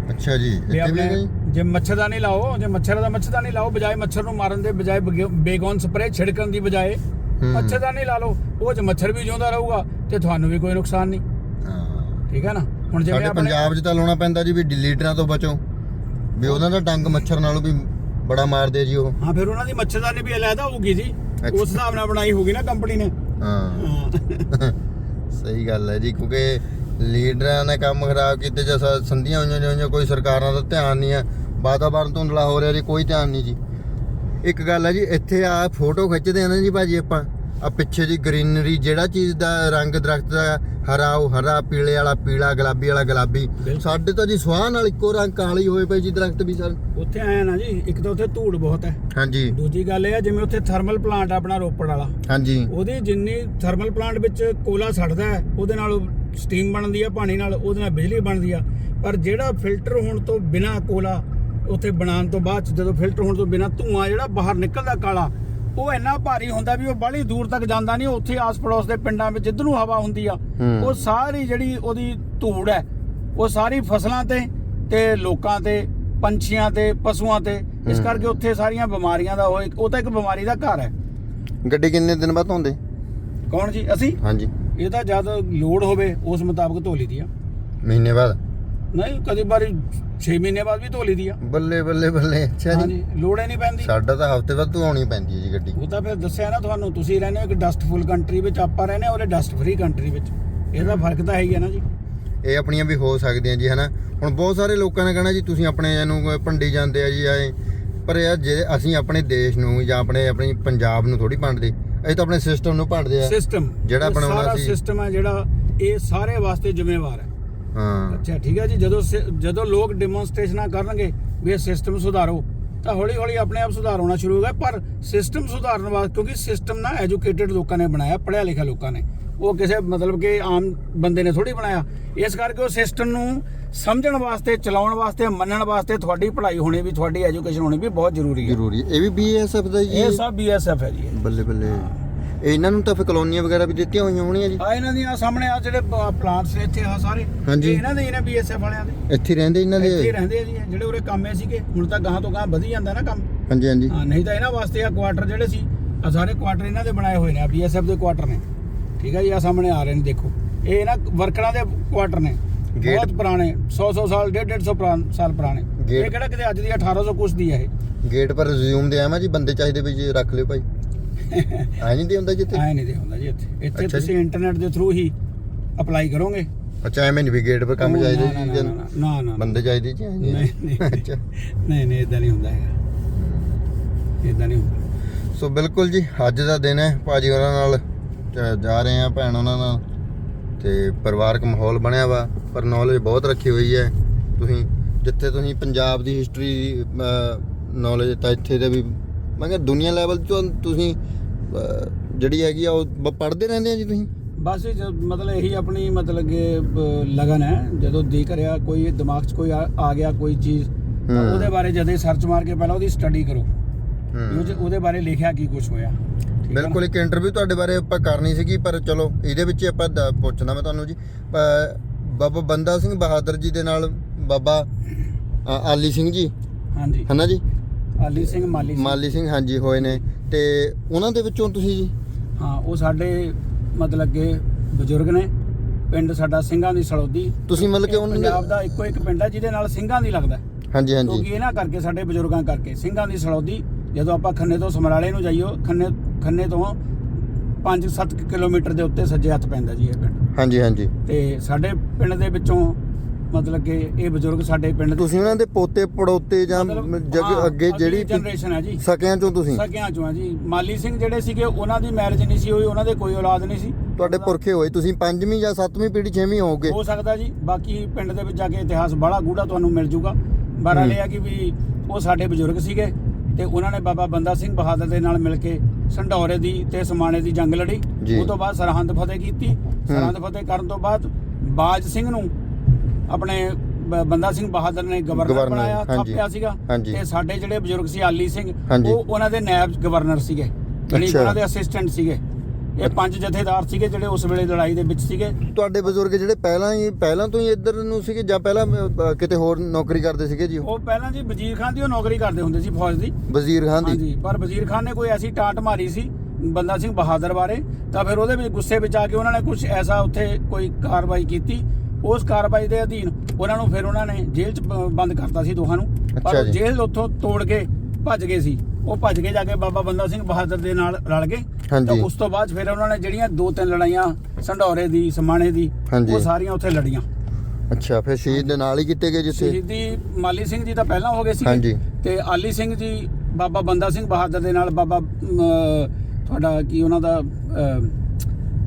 ਅੱਛਾ ਜੀ ਵੀ ਇੱਥੇ ਵੀ ਆਪਣੇ ਹੈਗਾ ਜੀ ਜੇ ਮੱਛਰਦਾਨੀ ਲਾਓ ਜੇ ਮੱਛਰ ਦਾ ਮੱਛਰਦਾਨੀ ਲਾਓ ਬਜਾਏ ਮੱਛਰ ਨੂੰ ਮਾਰਨ ਦੇ ਬਜਾਏ ਬਗੇ- ਬੇਗੋਨ ਸਪਰੇ ਛਿੜਕਣ ਦੀ ਬਜਾਏ ਹੂੰ। ਮੱਛਰਦਾਨੀ ਲਾ ਲਓ ਉਹ ਚ ਮੱਛਰ ਵੀ ਜਿਉਂਦਾ ਰਹੂਗਾ ਤੇ ਤੁਹਾਨੂੰ ਵੀ ਕੋਈ ਨੁਕਸਾਨ ਨਹੀਂ। ਹਾਂ। ਠੀਕ ਹੈ ਨਾ? ਹੁਣ ਜਿਵੇਂ ਸਾਡੇ ਆਪਣੇ ਪੰਜਾਬ 'ਚ ਤਾਂ ਲਾਉਣਾ ਪੈਂਦਾ ਜੀ ਵੀ ਲੀਡਰਾਂ ਤੋਂ ਬਚੋ। ਵੀ ਉਹਨਾਂ ਦਾ ਡੰਗ ਮੱਛਰ ਨਾਲੋਂ ਵੀ ਬੜਾ ਮਾਰਦੇ ਜੀ ਉਹ। ਹਾਂ ਫਿਰ ਉਹਨਾਂ ਦੀ ਮੱਛਰਦਾਨੀ ਵੀ ਅਲੱਗਾ ਹੋਊਗੀ ਜੀ। ਉਸ ਹਿਸਾਬ ਨਾਲ ਬਣਾਈ ਹੋਊਗੀ ਨਾ ਕੰਪਨੀ ਨੇ। ਹਾਂ। ਸਹੀ ਗੱਲ ਹੈ ਜੀ ਕਿਉਂਕਿ ਲੀਡਰਾਂ ਨੇ ਕੰਮ ਖਰਾਬ ਕੀਤੇ ਜਾਂ ਸੰਧੀਆਂ ਹੋਈਆਂ ਜਾਂ ਕੋਈ ਸਰਕਾਰਾਂ ਦਾ ਧਿਆਨ ਨਹੀਂ ਹੈ ਵਾਤਾਵਰਨ ਧੁੰਦਲਾ ਹੋ ਰਿਹਾ ਜੀ ਕੋਈ ਧਿਆਨ ਨਹੀਂ ਜੀ। ਇੱਕ ਗੱਲ ਹੈ ਜੀ ਇੱਥੇ ਆ ਫੋਟੋ ਖਿੱਚਦੇ ਆ ਨਾ ਜੀ ਭਾਜੀ ਆਪਾਂ। ਆ ਪਿੱਛੇ ਜੀ ਗ੍ਰੀਨਰੀ ਜਿਹੜਾ ਚੀਜ਼ ਦਾ ਰੰਗ ਦਰਖਤ ਦਾ ਹਰਾ ਉਹ ਹਰਾ ਪੀਲੇ ਵਾਲਾ ਪੀਲਾ ਗੁਲਾਬੀ ਵਾਲਾ ਗੁਲਾਬੀ। ਸਾਡੇ ਤਾਂ ਜੀ ਸੁਆਹ ਨਾਲ ਇੱਕੋ ਰੰਗ ਕਾਲੀ ਹੋਏ ਪਏ ਜੀ ਦਰਖਤ ਵੀ ਸਰ ਉੱਥੇ ਆਇਆ ਨਾ ਜੀ ਇੱਕ ਤਾਂ ਉੱਥੇ ਧੂੜ ਬਹੁਤ ਹੈ। ਹਾਂਜੀ। ਦੂਜੀ ਗੱਲ ਇਹ ਆ ਜਿਵੇਂ ਉੱਥੇ ਥਰਮਲ ਪਲਾਂਟ ਆਪਣਾ ਰੋਪੜ ਵਾਲਾ। ਹਾਂਜੀ। ਉਹਦੀ ਜਿੰਨੀ ਥਰਮਲ ਪਲਾਂਟ ਵਿੱਚ ਕੋਲਾ ਸੜਦਾ ਹੈ ਉਹਦੇ ਨਾਲ ਸਟੀਮ ਬਣਦੀ ਆ ਪਾਣੀ ਨਾਲ ਉਹਦੇ ਨਾਲ ਬਿਜਲੀ ਬਣਦੀ ਆ। ਪਰ ਜਿਹੜਾ ਫਿਲਟਰ ਹੋਣ ਤੋਂ ਬਿਨਾ ਕੋਲਾ ਉੱਥੇ ਬਣਾਉਣ ਤੋਂ ਬਾਅਦ ਜਦੋਂ ਫਿਲਟਰ ਹੋਣ ਤੋਂ ਬਿਨਾ ਧੂਆਂ ਜਿਹੜਾ ਬਾਹਰ ਨਿਕਲਦਾ ਕਾਲਾ ਉਹ ਇੰਨਾ ਭਾਰੀ ਹੁੰਦਾ ਵੀ ਉਹ ਬੜੀ ਦੂਰ ਤੱਕ ਜਾਂਦਾ ਨਹੀਂ ਉੱਥੇ ਆਸ-ਪੜੋਸ ਦੇ ਪਿੰਡਾਂ ਵਿੱਚ ਜਿੱਧਰ ਨੂੰ ਹਵਾ ਹੁੰਦੀ ਆ। ਉਹ ਸਾਰੀ ਜਿਹੜੀ ਉਹਦੀ ਧੂੜ ਹੈ ਉਹ ਸਾਰੀ ਫਸਲਾਂ ਤੇ ਤੇ ਲੋਕਾਂ ਤੇ ਪੰਛੀਆਂ ਤੇ ਪਸ਼ੂਆਂ ਤੇ ਇਸ। ਕਰਕੇ ਉੱਥੇ ਸਾਰੀਆਂ ਬਿਮਾਰੀਆਂ ਦਾ ਉਹ ਇੱਕ- ਉਹ ਤਾਂ ਇੱਕ ਬਿਮਾਰੀ ਦਾ ਘਰ ਹੈ। ਗੱਡੀ ਕਿੰਨੇ ਦਿਨ ਬਾਅਦ ਧੋਂਦੇ? ਕੌਣ ਜੀ? ਅਸੀਂ? ਹਾਂਜੀ। ਇਹ ਤਾਂ ਜਦ ਲੋਡ ਹੋਵੇ ਉਸ ਮੁਤਾਬਕ ਧੋ ਲਈਦੀ ਆ। ਮਹੀਨੇ ਬਾਅਦ? ਨਹੀਂ ਕਦੀ ਵਾਰੀ 6 ਮਹੀਨੇ ਬਾਅਦ ਵੀ ਧੋ ਲਈਦੀ ਆ। ਬੱਲੇ ਬੱਲੇ ਬੱਲੇ। ਅੱਛਾ ਜੀ। ਹਾਂਜੀ ਲੋੜ ਹੀ ਨਹੀਂ ਪੈਂਦੀ। ਸਾਡਾ ਤਾਂ ਹਫ਼ਤੇ ਬਾਅਦ ਧੋਣੀ ਪੈਂਦੀ ਹੈ ਜੀ ਗੱਡੀ। ਉਹ ਤਾਂ ਫਿਰ ਦੱਸਿਆ ਨਾ ਤੁਹਾਨੂੰ ਤੁਸੀਂ ਰਹਿੰਦੇ ਹੋ ਇੱਕ ਡਸਟਫੁਲ ਕੰਟਰੀ ਵਿੱਚ ਆਪਾਂ ਰਹਿੰਦੇ ਹਾਂ ਉਹਦੇ ਡਸਟ ਫਰੀ ਕੰਟਰੀ ਵਿੱਚ। ਇਹਦਾ ਫ਼ਰਕ ਤਾਂ ਹੈ ਹੀ ਹੈ ਨਾ ਜੀ। ਇਹ ਆਪਣੀਆਂ ਵੀ ਹੋ ਸਕਦੀਆਂ ਜੀ ਹਨਾ? ਹੁਣ ਬਹੁਤ ਸਾਰੇ ਲੋਕਾਂ ਨੇ ਕਹਿਣਾ ਜੀ ਤੁਸੀਂ ਆਪਣੇ ਨੂੰ ਭੰਡੀ ਜਾਂਦੇ ਆ ਜੀ ਆਏ ਪਰ ਯਾਰ ਜੇ ਅਸੀਂ ਆਪਣੇ ਦੇਸ਼ ਨੂੰ ਜਾਂ ਆਪਣੇ ਆਪਣੀ ਪੰਜਾਬ ਨੂੰ ਥੋੜੀ ਭੰਡਦੇ ਅਸੀਂ ਤਾਂ ਆਪਣੇ ਸਿਸਟਮ ਨੂੰ ਭੰਡਦੇ ਆ। ਸਿਸਟਮ ਜਿਹੜਾ ਬਣਾਉਣਾ ਸਾਰਾ ਸੀ। ਸਿਸਟਮ ਹੈ ਜਿਹੜਾ ਇਹ ਸਾਰੇ ਵਾਸਤੇ ਜ਼ਿੰਮੇਵਾਰ ਹੈ। ਹਾਂ। ਅੱਛਾ ਠੀਕ ਹੈ ਜੀ ਜਦੋਂ ਸਿ- ਜਦੋਂ ਲੋਕ ਡੈਮੋਨਸਟ੍ਰੇਸ਼ਨਾਂ ਕਰਨਗੇ ਵੀ ਇਹ ਸਿਸਟਮ ਸੁਧਾਰੋ ਤਾਂ ਹੌਲੀ ਹੌਲੀ ਆਪਣੇ ਆਪ ਸੁਧਾਰ ਹੋਣਾ ਸ਼ੁਰੂ ਹੋਗਾ ਪਰ ਸਿਸਟਮ ਸੁਧਾਰਨ ਵਾਸਤੇ ਕਿਉਂਕਿ ਸਿਸਟਮ ਨਾ ਐਜੂਕੇਟਿਡ ਲੋਕਾਂ ਨੇ ਬਣਾਇਆ ਪੜ੍ਹਿਆ ਲਿਖਿਆ ਲੋਕਾਂ ਨੇ। ਉਹ ਕਿਸੇ ਮਤਲਬ ਕਿ ਆਮ ਬੰਦੇ ਨੇ ਥੋੜੀ ਬਣਾਇਆ। ਇਸ ਕਰਕੇ ਉਹ ਸਿਸਟਮ ਨੂੰ ਸਮਝਣ ਵਾਸਤੇ ਚਲਾਉਣ ਵਾਸਤੇ ਮੰਨਣ ਵਾਸਤੇ ਤੁਹਾਡੀ ਪੜ੍ਹਾਈ ਹੋਣੀ ਵੀ ਤੁਹਾਡੀ ਐਜੂਕੇਸ਼ਨ ਹੋਣੀ ਵੀ ਬਹੁਤ ਜ਼ਰੂਰੀ ਹੈ। ਜ਼ਰੂਰੀ ਇਹ ਵੀ ਬੀਐਸਐਫ ਦਾ ਜੀ ਇਹ ਸਭ ਬੀਐਸਐਫ ਹੈ ਜੀ। ਇਹ। ਬੱਲੇ ਬੱਲੇ ਇਹਨਾਂ ਨੂੰ ਤਾਂ ਫਿਰ ਕਲੋਨੀਆਂ ਵਗੈਰਾ ਵੀ ਦਿੱਤੀਆਂ ਹੋਈਆਂ ਹੋਣੀਆਂ ਜੀ। ਆ ਇਹਨਾਂ ਦੀਆਂ ਸਾਹਮਣੇ ਆ ਜਿਹੜੇ ਪਲਾਂਟਸ ਨੇ ਇੱਥੇ ਆ ਸਾਰੇ। ਹਾਂਜੀ। ਇਹ ਇਹਨਾਂ ਦੇ ਹੀ ਨੇ ਬੀਐਸਐਫ ਵਾਲਿਆਂ ਦੇ। ਇੱਥੇ ਰਹਿੰਦੇ ਇਹਨਾਂ ਇੱਥੇ ਹੀ ਦੇ ਰਹਿੰਦੇ ਆ ਜੀ। ਇਹ, ਜਿਹੜੇ ਉਰੇ ਕੰਮੇ ਸੀਗੇ ਹੁਣ ਤਾਂ ਗਾਂ ਤੋਂ ਗਾਂ ਵਧੀ ਜਾਂਦਾ ਨਾ ਕੰਮ। ਹਾਂਜੀ ਹਾਂਜੀ। ਹਾਂ ਨਹੀਂ ਤਾਂ ਇਹਨਾਂ ਵਾਸਤੇ ਆ ਕੁਆਟਰ ਜਿਹੜੇ ਸੀ ਆ ਸਾਰੇ ਕੁਆਟਰ ਇਹਨਾਂ ਦੇ ਬਣਾਏ ਹੋਏ ਨੇ ਆ ਬੀਐਸਐਫ ਦੇ ਕੁਆਟਰ ਨੇ। ਠੀਕ ਹੈ ਜੀ ਆ ਸਾਹਮਣੇ ਆ ਰਹੇ ਨੇ ਦੇਖੋ। ਇਹ ਨਾ ਵਰਕਰਾਂ ਦੇ ਕੁਆਟਰ ਨੇ। ਗੇਟ- ਬਹੁਤ ਪੁਰਾਣੇ 100 100 ਸਾਲ 150 150 ਪੁਰਾਣ ਸਾਲ ਪੁਰਾਣੇ। ਇਹ ਕਿਹੜਾ ਕਿਤੇ ਅੱਜ ਦੀ 1800 ਕੁਛ ਦੀ ਹੈ ਇਹ। ਗੇਟ ਪਰ ਰਿਜ਼ਿਊਮ ਦੇ ਆਵਾਂ ਜੀ ਬੰਦੇ ਚਾਹੀਦੇ ਵੀ ਜੀ ਰੱਖ ਲਿਓ ਭਾਈ। ਐ ਨਹੀਂ ਦੇ ਹੁੰਦਾ ਜਿੱਥੇ? ਐ ਨਹੀਂ ਦੇ ਹੁੰਦਾ ਜੀ ਇੱਥੇ। ਇੱਥੇ। ਤੁਸੀਂ ਇੰਟਰਨੈਟ ਦੇ ਥਰੂ ਹੀ ਅਪਲਾਈ ਕਰੋਗੇ। ਅੱਛਾ ਐਵੇਂ ਨਹੀਂ ਵੀ ਗੇਟ ਪਰ ਕੰਮ ਚਾਹੀਦੇ ਜੀ ਨਾ, ਨਾ, ਬੰਦੇ ਚਾਹੀਦੇ ਜੀ ਨਹੀਂ। ਅੱਛਾ। ਨਹੀਂ ਨਹੀਂ ਇਦਾਂ ਨਹੀਂ ਹੁੰਦਾ ਹੈਗਾ। ਇਦਾਂ ਨਹੀਂ ਹੁੰਦਾ। ਸੋ ਬਿਲਕੁਲ ਜੀ ਅੱਜ ਦਾ ਦਿਨ ਹੈ। ਭਾਜੀ ਉਹਨਾਂ ਨਾਲ ਜਾ ਰਹੇ ਆ ਭੈਣ ਉਹਨਾਂ ਨਾਲ। ਤੇ ਪਰਿਵਾਰਕ ਮਾਹੌਲ ਬਣਿਆ ਵਾ ਪਰ ਨੌਲੇਜ ਬਹੁਤ ਰੱਖੀ ਹੋਈ ਹੈ। ਤੁਸੀਂ ਜਿੱਥੇ ਤੁਸੀਂ ਪੰਜਾਬ ਦੀ ਹਿਸਟਰੀ ਨੌਲੇਜ ਤਾਂ ਇੱਥੇ ਦੇ ਵੀ ਮੈਂ ਕਿਹਾ ਦੁਨੀਆ ਲੈਵਲ ਤੋਂ ਤੁਸੀਂ ਜਿਹੜੀ ਹੈਗੀ ਆ ਉਹ ਪੜ੍ਹਦੇ ਰਹਿੰਦੇ ਆ ਜੀ ਤੁਸੀਂ? ਬਸ ਮਤਲਬ ਇਹੀ ਆਪਣੀ ਮਤਲਬ ਕਿ ਲਗਨ ਹੈ। ਜਦੋਂ ਦੇਖ ਰਿਹਾ ਕੋਈ ਦਿਮਾਗ 'ਚ ਕੋਈ ਆ ਗਿਆ ਕੋਈ ਚੀਜ਼। ਉਹਦੇ ਬਾਰੇ ਜਦੇ ਸਰਚ ਮਾਰ ਕੇ ਪਹਿਲਾਂ ਉਹਦੀ ਸਟੱਡੀ ਕਰੋ। ਉਹਦੇ ਬਾਰੇ ਲਿਖਿਆ ਕੀ ਕੁਝ ਹੋਇਆ? ਬਿਲਕੁਲ ਇੱਕ ਇੰਟਰਵਿਊ ਤੁਹਾਡੇ ਬਾਰੇ ਆਪਾਂ ਕਰਨੀ ਸੀਗੀ ਪਰ ਚਲੋ ਇਹਦੇ ਵਿੱਚ ਆਪਾਂ ਪੁੱਛਦਾ ਮੈਂ ਤੁਹਾਨੂੰ ਜੀ। ਬਾਬਾ ਬੰਦਾ ਸਿੰਘ ਬਹਾਦਰ ਜੀ ਦੇ ਨਾਲ ਬਾਬਾ ਆਲੀ ਸਿੰਘ ਜੀ। ਹਾਂਜੀ। ਹਨਾ ਜੀ? ਆਲੀ ਸਿੰਘ ਮਾਲੀ ਸਿੰਘ। ਮਾਲੀ ਸਿੰਘ ਹਾਂਜੀ ਹੋਏ ਨੇ। ਤੇ ਉਹਨਾਂ ਦੇ ਵਿੱਚੋਂ ਤੁਸੀਂ ਜੀ? ਹਾਂ ਉਹ ਸਾਡੇ ਮਤਲਬ ਕਿ ਬਜ਼ੁਰਗ ਨੇ। ਪਿੰਡ ਸਾਡਾ ਸਿੰਘਾਂ ਦੀ ਸਲੌਦੀ ਤੁਸੀਂ ਮਤਲਬ ਕਿ ਉਹਨਾਂ ਦੇ ਪੰਜਾਬ ਦਾ ਇੱਕੋ ਇੱਕ ਪਿੰਡ ਹੈ ਜਿਹਦੇ ਨਾਲ ਸਿੰਘਾਂ ਦੀ ਲੱਗਦਾ ਹੈ। ਹਾਂਜੀ ਕਿਉਂਕਿ ਹਾਂਜੀ ਇਹਨਾਂ ਕਰਕੇ ਸਾਡੇ ਬਜ਼ੁਰਗਾਂ ਕਰਕੇ ਸਿੰਘਾਂ ਦੀ ਸਲੌਦੀ ਜਦੋਂ ਆਪਾਂ ਖੰਨੇ ਤੋਂ ਸਮਰਾਲੇ ਨੂੰ ਜਾਈਓ ਖੰਨੇ ਖੰਨੇ ਤੋਂ 5-7 ਕਿਲੋਮੀਟਰ ਦੇ ਉੱਤੇ ਸੱਜੇ ਹੱਥ ਪੈਂਦਾ ਜੀ ਇਹ ਪਿੰਡ। ਹਾਂਜੀ ਹਾਂਜੀ। ਤੇ ਸਾਡੇ ਪਿੰਡ ਦੇ ਵਿੱਚੋਂ ਮਤਲਬ ਕਿ ਇਹ ਬਜ਼ੁਰਗ ਸਾਡੇ ਪਿੰਡ ਦੇ ਤੁਸੀਂ ਉਹਨਾਂ ਦੇ ਪੋਤੇ ਪੜੋਤੇ ਜਾਂ ਜਗ ਅੱਗੇ ਜਿਹੜੀ ਜਨਰੇਸ਼ਨ ਹੈ ਜੀ। ਸਕਿਆਂ ਚੋਂ ਤੁਸੀਂ? ਸਕਿਆਂ ਚੋਂ ਆ ਜੀ। ਮਾਲੀ ਸਿੰਘ ਜਿਹੜੇ ਸੀਗੇ ਉਹਨਾਂ ਦੀ ਮੈਰਿਜ ਨਹੀਂ ਸੀ ਹੋਈ ਉਹਨਾਂ ਦੇ ਕੋਈ ਔਲਾਦ ਨਹੀਂ ਸੀ। ਤੁਹਾਡੇ ਪੁਰਖੇ ਹੋਏ। ਤੁਸੀਂ ਪੰਜਵੀਂ ਜਾਂ ਸੱਤਵੀਂ ਪੀੜ੍ਹੀ ਛੇਵੀਂ ਹੋਵੋਗੇ। ਹੋ ਸਕਦਾ ਜੀ। ਬਾਕੀ ਪਿੰਡ ਦੇ ਵਿੱਚ ਜਾ ਕੇ ਇਤਿਹਾਸ ਬੜਾ ਗੂੜਾ ਤੁਹਾਨੂੰ ਮਿਲ ਜੂਗਾ। ਬਹਰਾਲ ਇਹ ਆ ਕਿ ਵੀ ਉਹ ਸਾਡੇ ਬਜ਼ੁਰਗ ਸੀਗੇ ਤੇ ਉਹਨਾਂ ਨੇ ਬਾਬਾ ਬੰਦਾ ਸਿੰਘ ਬਹਾਦਰ ਦੇ ਨਾਲ ਮਿਲ ਕੇ ਸੰਢੌਰੇ ਦੀ ਤੇ ਸਮਾਣੇ ਦੀ ਜੰਗ ਲੜੀ। ਜੀ। ਉਹ ਤੋਂ ਬਾਅਦ ਸਰਹੰਦ ਫਤਿਹ ਕੀਤੀ। ਸਰਹੰਦ ਫਤਿਹ ਕਰਨ ਤੋਂ ਬਾਅਦ ਬਾਜ ਸਿੰਘ ਨੂੰ ਆਪਣੇ ਬ- ਬੰਦਾ ਸਿੰਘ ਬਹਾਦਰ ਨੇ ਗਵਰਨਰ ਗਵਰਨਰ, ਬਣਾਇਆ ਹਾਂਜੀ। ਥਾਪਿਆ ਸੀਗਾ ਹਾਂਜੀ। ਤੇ ਸਾਡੇ ਜਿਹੜੇ ਬਜ਼ੁਰਗ ਸੀ ਆਲੀ ਸਿੰਘ ਹਾਂਜੀ। ਉਹ ਉਹਨਾਂ ਦੇ ਨਾਇਬ ਗਵਰਨਰ ਸੀਗੇ ਜਿਹੜੀ ਅੱਛਾ। ਉਹਨਾਂ ਦੇ ਅਸਿਸਟੈਂਟ ਸੀਗੇ ਇਹ ਪੰਜ ਜਥੇਦਾਰ ਸੀਗੇ ਜਿਹੜੇ ਉਸ ਵੇਲੇ ਲੜਾਈ ਦੇ ਵਿੱਚ ਸੀਗੇ ਤੁਹਾਡੇ ਬਜ਼ੁਰਗ ਜਿਹੜੇ ਪਹਿਲਾਂ ਹੀ ਪਹਿਲਾਂ ਤੋਂ ਹੀ ਇੱਧਰ ਨੂੰ ਸੀਗੇ ਜਾਂ ਪਹਿਲਾਂ ਕਿਤੇ ਹੋਰ ਨੌਕਰੀ ਕਰਦੇ ਸੀਗੇ ਜੀ ਉਹ ਉਹ ਪਹਿਲਾਂ ਜੀ ਵਜ਼ੀਰ ਖਾਨ ਦੀ ਉਹ ਨੌਕਰੀ ਕਰਦੇ ਹੁੰਦੇ ਸੀ ਫੌਜ ਦੀ ਵਜ਼ੀਰ ਖਾਨ ਦੀ ਹਾਂਜੀ ਪਰ ਵਜ਼ੀਰ ਖਾਨ ਨੇ ਕੋਈ ਐਸੀ ਟਾਂਟ ਮਾਰੀ ਸੀ ਬੰਦਾ ਸਿੰਘ ਬਹਾਦਰ ਬਾਰੇ ਤਾਂ ਫਿਰ ਉਹਦੇ ਵਿੱਚ ਗੁੱਸੇ ਵਿੱਚ ਆ ਕੇ ਉਹਨਾਂ ਨੇ ਕੁਝ ਐਸਾ ਉੱਥੇ ਕੋਈ ਕਾਰਵਾਈ ਕੀਤੀ ਉਸ ਕਾਰਵਾਈ ਦੇ ਅਧੀਨ ਉਹਨਾਂ ਨੂੰ ਫਿਰ ਉਹਨਾਂ ਨੇ ਜੇਲ੍ਹ 'ਚ ਬੰਦ ਕਰਤਾ ਸੀ ਦੋਹਾਂ ਨੂੰ ਪਰ। ਜੇਲ੍ਹ ਉੱਥੋਂ ਤੋੜ ਕੇ ਭੱਜ ਗਏ ਸੀ ਉਹ ਭੱਜ ਕੇ ਜਾ ਕੇ ਬਾਬਾ ਬੰਦਾ ਸਿੰਘ ਬਹਾਦਰ ਦੇ ਨਾਲ ਰਲ ਗਏ। ਤਾਂ ਉਸ ਤੋਂ ਬਾਅਦ ਫਿਰ ਉਹਨਾਂ ਨੇ ਜਿਹੜੀਆਂ ਦੋ ਤਿੰਨ ਲੜਾਈਆਂ ਸੰਢੌਰੇ ਦੀ ਸਮਾਣੇ ਦੀ। ਉਹ ਸਾਰੀਆਂ ਉੱਥੇ ਲੜੀਆਂ ਅੱਛਾ ਫਿਰ ਸ਼ਹੀਦ ਦੇ ਨਾਲ ਹੀ ਕੀਤੇ ਗਏ ਜਿੱਥੇ ਸ਼ਹੀਦੀ ਮਾਲੀ ਸਿੰਘ ਜੀ ਤਾਂ ਪਹਿਲਾਂ ਹੋ ਗਏ ਸੀ ਹਾਂਜੀ। ਤੇ ਆਲੀ ਸਿੰਘ ਜੀ ਬਾਬਾ ਬੰਦਾ ਸਿੰਘ ਬਹਾਦਰ ਦੇ ਨਾਲ ਬਾਬਾ ਤੁਹਾਡਾ ਕੀ ਉਹਨਾਂ ਦਾ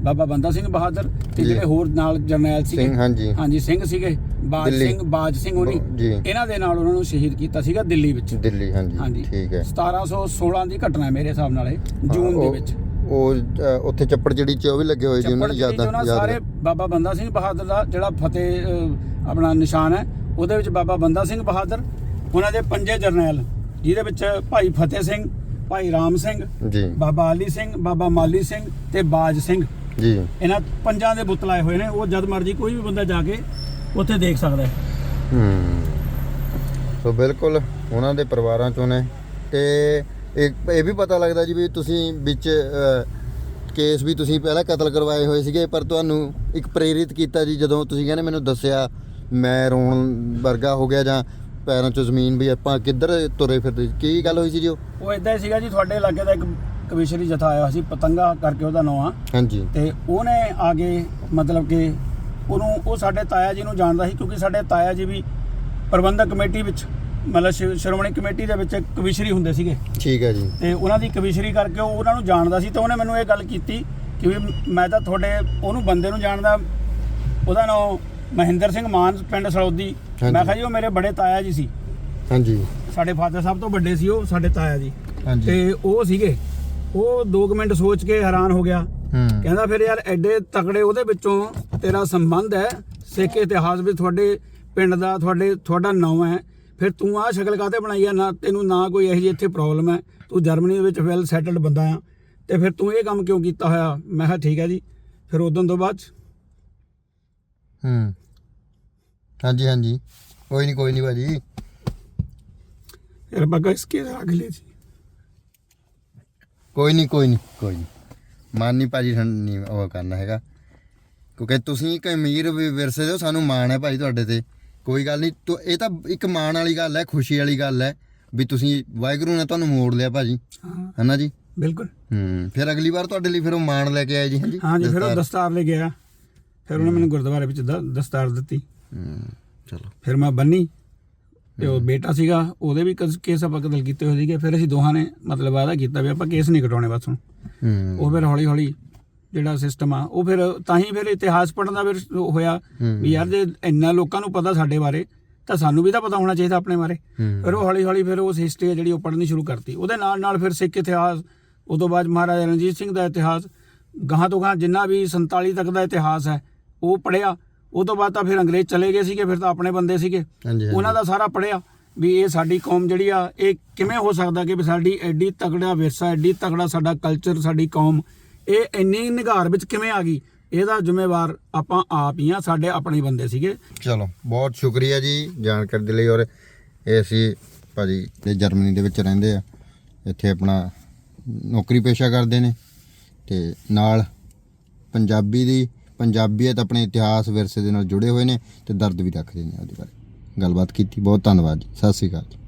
ਬਾਬਾ ਬੰਦਾ ਸਿੰਘ ਬਹਾਦਰ ਤੇ। ਜਿਹੜੇ ਹੋਰ ਨਾਲ ਜਰਨੈਲ ਸੀਗੇ। ਸਿੰਘ ਹਾਂਜੀ। ਹਾਂਜੀ ਸਿੰਘ ਸੀਗੇ। ਬਾਜ। ਸਿੰਘ ਬਾਜ ਸਿੰਘ ਹੋਣੀ। ਇਹਨਾਂ ਦੇ ਨਾਲ ਉਹਨਾਂ ਨੂੰ ਸ਼ਹੀਦ ਕੀਤਾ ਸੀਗਾ ਦਿੱਲੀ ਵਿੱਚ। ਦਿੱਲੀ ਹਾਂਜੀ। ਹਾਂਜੀ। ਠੀਕ ਹੈ। 1716 ਦੀ ਘਟਨਾ ਹੈ ਮੇਰੇ ਹਿਸਾਬ ਨਾਲ ਇਹ ਜੂਨ ਦੇ ਵਿੱਚ। ਉਹ ਉੱਥੇ ਚੱਪੜ ਜਿਹੜੀ ਚ ਉਹ ਵੀ ਲੱਗੇ ਹੋਏ ਜੀ ਉਹਨਾਂ ਯਾਦਾਂ ਸਾਰੇ ਬਾਬਾ ਬੰਦਾ ਸਿੰਘ ਬਹਾਦਰ ਦਾ ਜਿਹੜਾ ਫਤਿਹ ਆਪਣਾ ਨਿਸ਼ਾਨ ਹੈ ਉਹਦੇ ਵਿੱਚ ਬਾਬਾ ਬੰਦਾ ਸਿੰਘ ਬਹਾਦਰ ਉਹਨਾਂ ਦੇ ਪੰਜੇ ਜਰਨੈਲ ਜਿਹਦੇ ਵਿੱਚ ਭਾਈ ਫਤਿਹ ਸਿੰਘ ਭਾਈ ਰਾਮ ਸਿੰਘ ਜੀ। ਬਾਬਾ ਆਲੀ ਸਿੰਘ ਬਾਬਾ ਮਾਲੀ ਸਿੰਘ ਤੇ ਬਾਜ ਸਿੰਘ। ਜੀ। ਇਹਨਾਂ ਪੰਜਾਂ ਦੇ ਬੁੱਤ ਲਾਏ ਹੋਏ ਨੇ ਉਹ ਜਦ ਮਰਜ਼ੀ ਕੋਈ ਵੀ ਬੰਦਾ ਜਾ ਕੇ ਉੱਥੇ ਦੇਖ ਸਕਦਾ ਹੈ। ਹੂੰ। ਸੋ ਬਿਲਕੁਲ ਉਹਨਾਂ ਦੇ ਪਰਿਵਾਰਾਂ ਚੋਂ ਨੇ। ਤੇ ਇਹ ਵੀ ਪਤਾ ਲੱਗਦਾ ਜੀ ਵੀ ਤੁਸੀਂ ਵਿੱਚ ਕੇਸ ਵੀ ਤੁਸੀਂ ਪਹਿਲਾਂ ਕਤਲ ਕਰਵਾਏ ਹੋਏ ਸੀਗੇ ਪਰ ਤੁਹਾਨੂੰ ਇੱਕ ਪ੍ਰੇਰਿਤ ਕੀਤਾ ਜੀ ਜਦੋਂ ਤੁਸੀਂ ਕਹਿੰਦੇ ਮੈਨੂੰ ਦੱਸਿਆ ਮੈਂ ਰੋਣ ਵਰਗਾ ਹੋ ਗਿਆ ਜਾਂ ਪੈਰਾਂ 'ਚੋਂ ਜ਼ਮੀਨ ਵੀ ਆਪਾਂ ਕਿੱਧਰ ਤੁਰੇ ਫਿਰਦੇ? ਕੀ ਗੱਲ ਹੋਈ ਸੀ ਜੀ ਉਹ? ਉਹ ਇਦਾਂ ਹੀ ਸੀਗਾ ਜੀ ਤੁਹਾਡੇ ਇਲਾਕੇ ਦਾ ਇੱਕ ਕਵੀਸ਼ਰੀ ਜਥਾ ਆਇਆ ਸੀ ਪਤੰਗਾ ਕਰਕੇ ਉਹਦਾ ਨਾਮ ਆ। ਹਾਂਜੀ। ਤੇ ਉਹਨੇ ਆਗੇ ਮਤਲਬ ਕਿ ਉਹਨੂੰ ਉਹ ਸਾਡੇ ਤਾਇਆ ਜੀ ਨੂੰ ਜਾਣਦਾ ਸੀ ਕਿਉਂਕਿ ਸਾਡੇ ਤਾਇਆ ਜੀ ਵੀ ਪ੍ਰਬੰਧਕ ਕਮੇਟੀ ਵਿੱਚ ਮਤਲਬ ਸ਼੍ਰੋਮਣੀ ਕਮੇਟੀ ਦੇ ਵਿੱਚ ਕਵੀਸ਼ਰੀ ਹੁੰਦੇ ਸੀਗੇ। ਠੀਕ ਹੈ ਜੀ। ਤੇ ਉਹਨਾਂ ਦੀ ਕਵੀਸ਼ਰੀ ਕਰਕੇ ਉਹ ਉਹਨਾਂ ਨੂੰ ਜਾਣਦਾ ਸੀ ਤਾਂ ਉਹਨੇ ਮੈਨੂੰ ਇਹ ਗੱਲ ਕੀਤੀ ਕਿ ਵੀ ਮੈਂ ਤਾਂ ਤੁਹਾਡੇ ਉਹਨੂੰ ਬੰਦੇ ਨੂੰ ਜਾਣਦਾ ਉਹਦਾ ਨਾਮ ਮਹਿੰਦਰ ਸਿੰਘ ਮਾਨ ਪਿੰਡ ਸਲੌਦੀ। ਮੈਂ ਕਿਹਾ ਜੀ ਉਹ ਮੇਰੇ ਬੜੇ ਤਾਇਆ ਜੀ ਸੀ। ਹਾਂਜੀ। ਸਾਡੇ ਫਾਦਰ ਸਾਹਿਬ ਤੋਂ ਵੱਡੇ ਸੀ ਉਹ ਸਾਡੇ ਤਾਇਆ ਜੀ। ਹਾਂਜੀ। ਤੇ ਉਹ ਸੀਗੇ। ਉਹ 2 ਮਿੰਟ ਸੋਚ ਕੇ ਹੈਰਾਨ ਹੋ ਗਿਆ। ਕਹਿੰਦਾ ਫਿਰ ਯਾਰ ਐਡੇ ਤਕੜੇ ਉਹਦੇ ਵਿੱਚੋਂ ਤੇਰਾ ਸੰਬੰਧ ਹੈ ਸਿੱਖ ਇਤਿਹਾਸ ਵਿੱਚ ਤੁਹਾਡੇ ਪਿੰਡ ਦਾ ਤੁਹਾਡੇ ਤੁਹਾਡਾ ਨਾਮ ਹੈ। ਫਿਰ ਤੂੰ ਆਹ ਸ਼ਕਲ ਕਾਤੇ ਬਣਾਈ ਆ? ਨਾ ਤੈਨੂੰ ਨਾ ਕੋਈ ਇਹੋ ਜਿਹੀ ਇੱਥੇ ਪ੍ਰੋਬਲਮ ਹੈ। ਤੂੰ ਜਰਮਨੀ ਦੇ ਵਿੱਚ ਵੈਲ ਸੈਟਲਡ ਬੰਦਾ ਆ। ਤੇ ਫਿਰ ਤੂੰ ਇਹ ਕੰਮ ਕਿਉਂ ਕੀਤਾ ਹੋਇਆ? ਮੈਂ ਕਿਹਾ ਠੀਕ ਹੈ ਜੀ। ਫਿਰ ਉਦੋਂ ਤੋਂ ਬਾਅਦ ਹੂੰ। ਹਾਂਜੀ ਹਾਂਜੀ। ਕੋਈ ਨਹੀਂ ਕੋਈ ਨਹੀਂ ਭਾਜੀ। ਫਿਰ ਆਪਾਂ ਕੇਸ ਕੇ ਲਿਆ ਜੀ ਕੋਈ ਨਹੀਂ ਕੋਈ ਨਹੀਂ ਕੋਈ ਨਹੀਂ ਮਾਨ ਨਹੀਂ ਭਾਜੀ ਸਾਨੂੰ ਨਹੀਂ ਉਹ ਕਰਨਾ ਹੈਗਾ। ਕਿਉਂਕਿ ਤੁਸੀਂ ਇੱਕ ਅਮੀਰ ਵੀ ਵਿਰਸੇ ਦੇ ਹੋ, ਸਾਨੂੰ ਮਾਣ ਹੈ ਭਾਈ ਤੁਹਾਡੇ ਤੇ। ਕੋਈ ਗੱਲ ਨਹੀਂ ਤੋ ਇਹ ਤਾਂ ਇੱਕ ਮਾਣ ਵਾਲੀ ਗੱਲ ਹੈ ਖੁਸ਼ੀ ਵਾਲੀ ਗੱਲ ਹੈ ਵੀ ਤੁਸੀਂ ਵਾਹਿਗੁਰੂ ਨੇ ਤੁਹਾਨੂੰ ਮੋੜ ਲਿਆ ਭਾਜੀ। ਹੈਨਾ ਜੀ? ਬਿਲਕੁਲ। ਹੂੰ ਫਿਰ ਅਗਲੀ ਵਾਰ ਤੁਹਾਡੇ ਲਈ ਫਿਰ ਉਹ ਮਾਣ ਲੈ ਕੇ ਆਏ ਜੀ ਹਾਂਜੀ? ਹਾਂ ਜੀ ਫਿਰ ਉਹ ਦਸਤਾਰ। ਲੈ ਗਿਆ ਫਿਰ ਉਹਨੇ ਮੈਨੂੰ ਗੁਰਦੁਆਰੇ ਵਿੱਚ ਦਸਤਾਰ ਦਿੱਤੀ। ਹੂੰ ਚਲੋ। ਫਿਰ ਮੈਂ ਬੰਨੀ। ਤੇ ਉਹ ਬੇਟਾ ਸੀਗਾ ਉਹਦੇ ਵੀ ਕਸ- ਆਪਾਂ ਕਤਲ ਕੀਤੇ ਹੋਏ ਸੀਗੇ ਫਿਰ ਅਸੀਂ ਦੋਹਾਂ ਨੇ ਮਤਲਬ ਵਾਅਦਾ ਕੀਤਾ ਵੀ ਆਪਾਂ ਕੇਸ ਨਹੀਂ ਕਟਾਉਣੇ ਬਸ ਹੁਣ। ਉਹ ਫਿਰ ਹੌਲੀ ਹੌਲੀ ਜਿਹੜਾ ਸਿਸਟਮ ਆ ਉਹ ਫਿਰ ਤਾਂ ਹੀ ਫਿਰ ਇਤਿਹਾਸ ਪੜਨ ਦਾ ਫਿਰ ਹੋਇਆ। ਵੀ ਯਾਰ ਜੇ ਇੰਨਾ ਲੋਕਾਂ ਨੂੰ ਪਤਾ ਸਾਡੇ ਬਾਰੇ ਤਾਂ ਸਾਨੂੰ ਵੀ ਤਾਂ ਪਤਾ ਹੋਣਾ ਚਾਹੀਦਾ ਆਪਣੇ ਬਾਰੇ। ਫਿਰ ਉਹ ਹੌਲੀ ਹੌਲੀ ਫਿਰ ਉਸ ਹਿਸਟਰੀ ਜਿਹੜੀ ਉਹ ਪੜ੍ਹਨੀ ਸ਼ੁਰੂ ਕਰਤੀ। ਉਹਦੇ ਨਾਲ ਨਾਲ ਫਿਰ ਸਿੱਖ ਇਤਿਹਾਸ ਉਦੋਂ ਬਾਅਦ ਮਹਾਰਾਜਾ ਰਣਜੀਤ ਸਿੰਘ ਦਾ ਇਤਿਹਾਸ ਗਾਹਾਂ ਤੋਂ ਗਾਹਾਂ ਜਿੰਨਾ ਵੀ 47 ਤੱਕ ਦਾ ਇਤਿਹਾਸ ਹੈ ਉਹ ਪੜਿਆ ਉਹ ਤੋਂ ਬਾਅਦ ਤਾਂ ਫਿਰ ਅੰਗਰੇਜ਼ ਚਲੇ ਗਏ ਸੀਗੇ ਫਿਰ ਤਾਂ ਆਪਣੇ ਬੰਦੇ ਸੀਗੇ। ਹਾਂਜੀ ਹਾਂਜੀ। ਉਹਨਾਂ ਦਾ ਸਾਰਾ ਪੜਿਆ ਵੀ ਇਹ ਸਾਡੀ ਕੌਮ ਜਿਹੜੀ ਆ ਇਹ ਕਿਵੇਂ ਹੋ ਸਕਦਾ ਕਿ ਵੀ ਸਾਡੀ ਐਡੀ ਤਗੜਾ ਵਿਰਸਾ ਐਡੀ ਤਗੜਾ ਸਾਡਾ ਕਲਚਰ ਸਾਡੀ ਕੌਮ ਇਹ ਇੰਨੀ ਨਿਗਾਰ ਵਿੱਚ ਕਿਵੇਂ ਆ ਗਈ? ਇਹਦਾ ਜ਼ਿੰਮੇਵਾਰ ਆਪਾਂ ਆਪ ਹੀ ਆ ਸਾਡੇ ਆਪਣੇ ਹੀ ਬੰਦੇ ਸੀਗੇ। ਚਲੋ ਬਹੁਤ ਸ਼ੁਕਰੀਆ ਜੀ ਜਾਣਕਾਰੀ ਦੇ ਲਈ ਔਰ ਇਹ ਅਸੀਂ ਭਾਜੀ ਤੇ ਜਰਮਨੀ ਦੇ ਵਿੱਚ ਰਹਿੰਦੇ ਆ ਇੱਥੇ ਆਪਣਾ ਨੌਕਰੀ ਪੇਸ਼ਾ ਕਰਦੇ ਨੇ ਤੇ ਨਾਲ ਪੰਜਾਬੀ ਦੀ ਪੰਜਾਬੀਅਤ ਆਪਣੇ ਇਤਿਹਾਸ ਵਿਰਸੇ ਦੇ ਨਾਲ ਜੁੜੇ ਹੋਏ ਨੇ ਤੇ ਦਰਦ ਵੀ ਰੱਖਦੇ ਨੇ ਉਹਦੇ ਬਾਰੇ। ਗੱਲਬਾਤ ਕੀਤੀ, ਬਹੁਤ ਧੰਨਵਾਦ ਜੀ। ਸਤਿ ਸ੍ਰੀ ਅਕਾਲ ਜੀ।